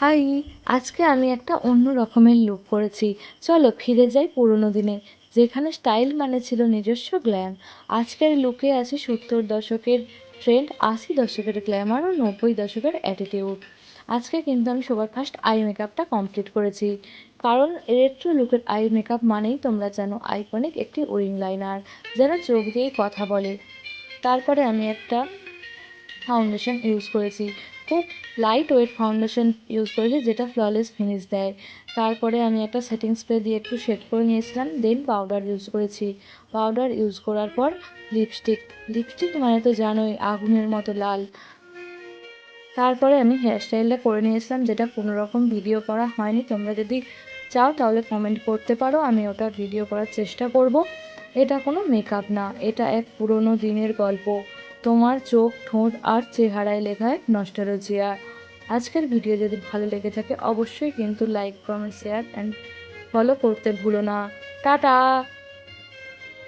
High, আজকে আমি একটা অন্য রকমের লুক করেছি। চলো ফিরে যাই পুরোনো দিনে, যেখানে স্টাইল মানে ছিল নিজস্ব গ্ল্যাম আজকের লুকে আছে সত্তর দশকের ট্রেন্ড আশি দশকের গ্ল্যামার ও নব্বই দশকের অ্যাটিটিউড আজকে কিন্তু আমি সবার ফার্স্ট আই মেকআপটা কমপ্লিট করেছি। কারণ রেট্রো লুকের আই মেকআপ মানেই তোমরা জানো আইকনিক একটি উইং লাইনার যেন চোখ দিয়েই কথা বলে। তারপরে আমি একটা ফাউন্ডেশন ইউজ করেছি। খুব লাইট ওয়েট ফাউন্ডেশন ইউজ করেছি, যেটা ফ্ললেস ফিনিশ দেয়। তারপরে আমি একটা সেটিং স্প্রে দিয়ে একটু শেড করে নিয়েছিলাম দেন পাউডার ইউজ করেছি। পাউডার ইউজ করার পর লিপস্টিক লিপস্টিক মানে তো জানোই, আগুনের মতো লাল। তারপরে আমি হেয়ারস্টাইলটা করে নিয়েছিলাম, যেটা কোনো রকম ভিডিও করা হয়নি। তোমরা যদি চাও তাহলে কমেন্ট করতে পারো, আমি ওটা ভিডিও করার চেষ্টা করব। এটা কোনো মেকআপ না, এটা এক পুরনো দিনের গল্প। তোমার চোখ, ঠোঁট আর চেহারায় লেখায় নস্টারোজিয়া আজকের ভিডিও যদি ভালো লেগে থাকে, অবশ্যই কিন্তু like comment share and follow করতে ভুলো না। টাটা!